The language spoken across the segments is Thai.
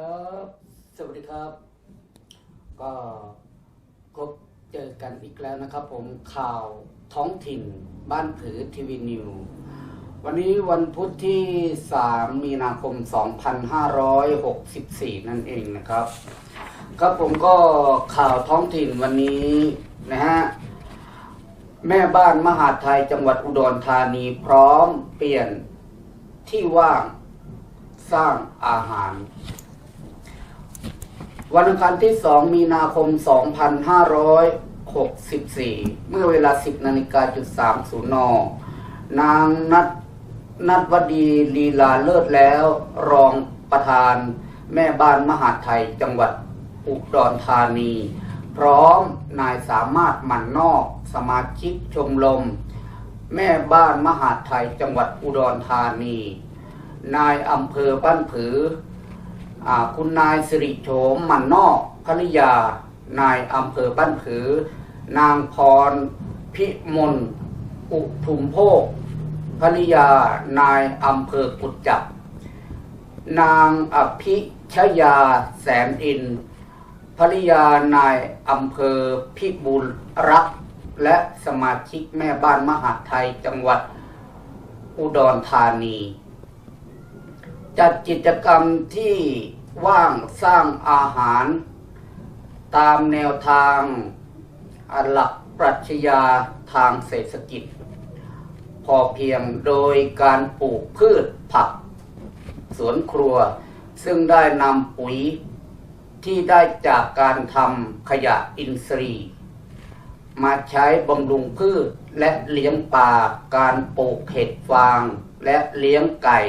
ครับ สวัสดีครับสวัสดีครบก็พบเจอกันอีกแล้วนะครับ ผมข่าวท้องถิ่นบ้านผือทีวีนิว วันนี้วันพุธที่ 3 มีนาคม 2564 นั่นเองนะครับ ครับผมก็ข่าวท้องถิ่นวันนี้นะฮะ แม่บ้านมหาดไทยจังหวัดอุดรธานีพร้อมเปลี่ยนที่ว่างสร้างอาหาร วันอังคารที่ 2 มีนาคม 2564 เมื่อเวลา 10นาฬิกาจุด30นนางนัดนัดวดีลีลาเลิศแล้ว รองประธาน แม่บ้านมหาไทยจังหวัดอุดรธานี พร้อมนายสามารถหมันนอก สมาชิกชมรมแม่บ้านมหาไทยจังหวัดอุดรธานี นายอำเภอบ้านผือ คุณนายสิริโฉมหมันนอกภริยานายอำเภอบ้านผือ นางพรพิมลอุทุมโภคภริยานายอำเภอกุดจับ นางอภิชยาแสนอินภริยานายอำเภอพิบูลรัก และสมาชิกแม่บ้านมหาไทยจังหวัดอุดรธานี จัดกิจกรรมที่ว่างสร้างอาหาร ตามแนวทางหลักปรัชญาทางเศรษฐกิจ พอเพียงโดยการปลูกพืชผัก สวนครัว ซึ่งได้นำปุ๋ยที่ได้จากการทำขยะอินทรีย์มาใช้บำรุงพืชและเลี้ยงปลาการปลูกเห็ดฟางและเลี้ยงไก่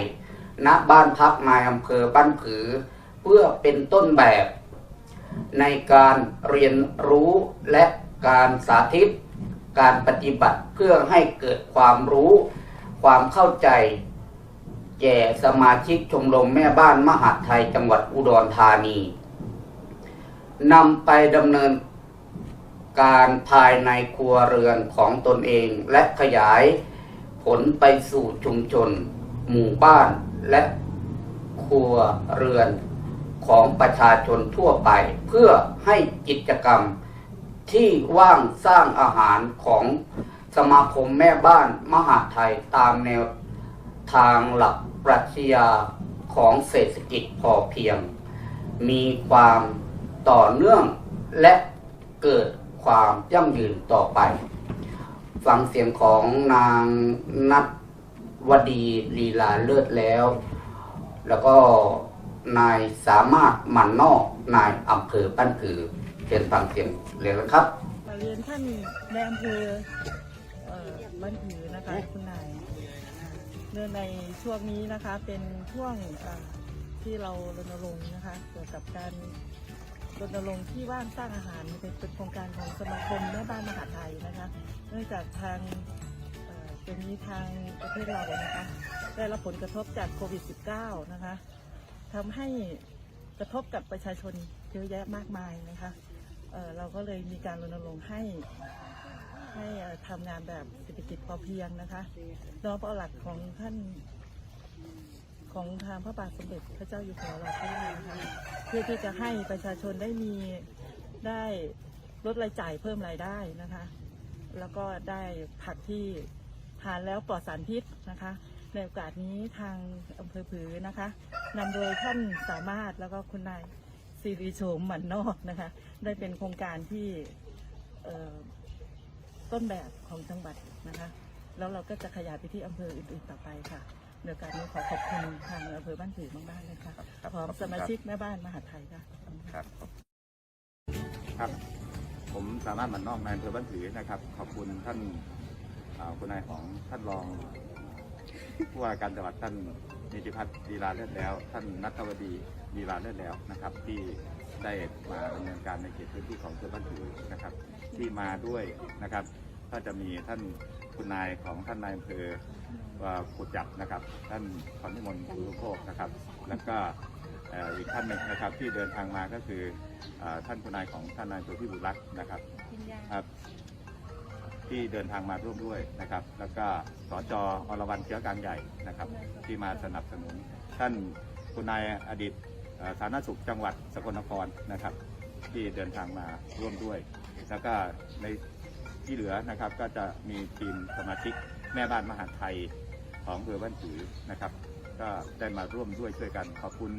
ณบ้านพักนายอำเภอบ้านผือ เพื่อเป็นต้นแบบ ในการเรียนรู้และการสาธิต การปฏิบัติเพื่อให้เกิดความรู้ ความเข้าใจ แก่สมาชิกชมรมแม่บ้านมหาดไทยจังหวัดอุดรธานีนำไปดำเนินการภายในครัวเรือนของตนเองและขยายผลไปสู่ชุมชน หมู่บ้าน และครัวเรือนของประชาชนทั่วไป เพื่อให้กิจกรรมที่ว่างสร้างอาหารของสมาคมแม่บ้านมหาไทยตามแนวทางหลักปรัชญาของเศรษฐกิจพอเพียง มีความต่อเนื่องและเกิดความยั่งยืนต่อไป ฟังเสียงของนางนัท วดีลีลาเลิศแล้ว แล้วก็นายสามารถหมันนอกนายอำเภอปั้นผือเชิญฟังเสียงเลยนะครับมาเรียนท่านในอำเภอเอ่อบ้านผือนะคะคุณนายเนื่องในช่วงนี้นะคะเป็นช่วงเอ่อที่เรารณรงค์นะคะเกี่ยวกับการรณรงค์ที่ว่างสร้างอาหารเป็นเป็นโครงการของสมาคมแม่บ้านมหาดไทยนะคะ เนื่องจากทาง เอ่อเป็นนี้ทางประเทศเราเลยนะคะ ได้รับผลกระทบจากโควิด -19 นะคะทำให้กระทบกับประชาชนเยอะแยะมากมายนะคะเเราก็เลยมีการรณรงค์ให้ให้ทำงานแบบเศรษฐกิจพอเพียงนะคะน้อมเอาหลักของท่านของทางพระบาทสมเด็จพระเจ้าอยู่หัวเราที่นี่นะคะเพื่อที่จะให้ประชาชนได้มีได้ลดรายจ่ายเพิ่มรายได้นะคะ แล้วก็ได้ผักที่ ทานแล้วปลอดสารพิษนะคะ ในโอกาสนี้ทางอำเภอผือนะคะนำโดยท่านสามารถแล้วก็คุณนายสิริโฉมหมันนอกนะคะ ได้เป็นโครงการที่เอ่อต้นแบบของจังหวัดนะคะ แล้วเราก็จะขยายไปที่อำเภออื่น ๆต่อไปค่ะในโอกาสนี้ขอขอบคุณทางอำเภอบ้านผือมากๆเลยค่ะครับพร้อมขอบคุณสมาครับชิกแม่บ้านมหาดไทยค่ะครับครับ ผมสามารถหมันนอกนายอำเภอบ้านผือนะครับ ขอบคุณท่านอ่า คุณนายของท่านรองผู้ว่าการจังหวัดท่านนิติพัฒน์ลีลาเลิศแล้ว ท่านนัทวดีลีลาเลิศแล้วนะครับ ที่ได้มาดำเนินการในเขตพื้นที่ของอำเภอบ้านผือนะครับ ที่มาด้วยนะครับ ก็จะมีท่านคุณนายของท่านนายอำเภอขุดจับนะครับ ท่านพรนิมนต์ภูรุโภคนะครับ แล้วก็อีกท่านหนึ่งนะครับที่เดินทางมาก็คือท่านคุณนายของท่านนายอำเภอพิบูลรักษ์นะครับครับ ที่เดินทางมาร่วมด้วยนะครับ แล้วก็สจอรวรรณเชื้อกลางใหญ่นะครับ ที่มาสนับสนุน ท่านคุณนายอดีตสาธารณสุขจังหวัดสกลนครนะครับ ที่เดินทางมาร่วมด้วย แล้วก็ในที่เหลือนะครับก็จะมีทีมสมาชิกแม่บ้านมหาไทยของอำเภอบ้านผือนะครับ ก็ได้มาร่วมด้วยช่วยกันขอบคุณ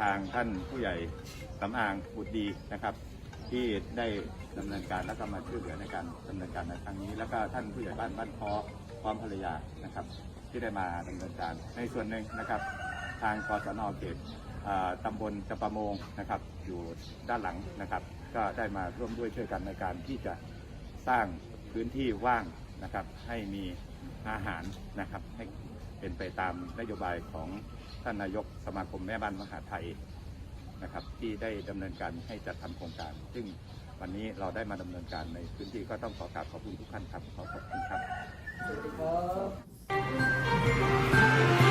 ทางท่านผู้ใหญ่สำอางบุตรดีนะครับ ที่ได้ดำเนินการและก็มาช่วยเหลือในการดำเนินการในครั้งนี้ แล้วก็ท่านผู้ใหญ่บ้านบ้านคอพร้อมภรรยานะครับ ที่ได้มาดำเนินการในส่วนหนึ่งนะครับ ทางกศนเขตอ่าตำบลจำปาโมงนะครับ อยู่ด้านหลังนะครับ ก็ได้มาร่วมด้วยช่วยกันในการที่จะสร้างพื้นที่ว่างนะครับ ให้มีอาหารนะครับให้เป็นไปตามนโยบายของท่านนายกสมาคมแม่บ้านมหาไทย นะครับที่ได้ดำเนินการให้จัดทำโครงการ ซึ่งวันนี้เราได้มาดำเนินการในพื้นที่ก็ต้องขอกราบขอบคุณทุกท่านครับขอขอบคุณครับ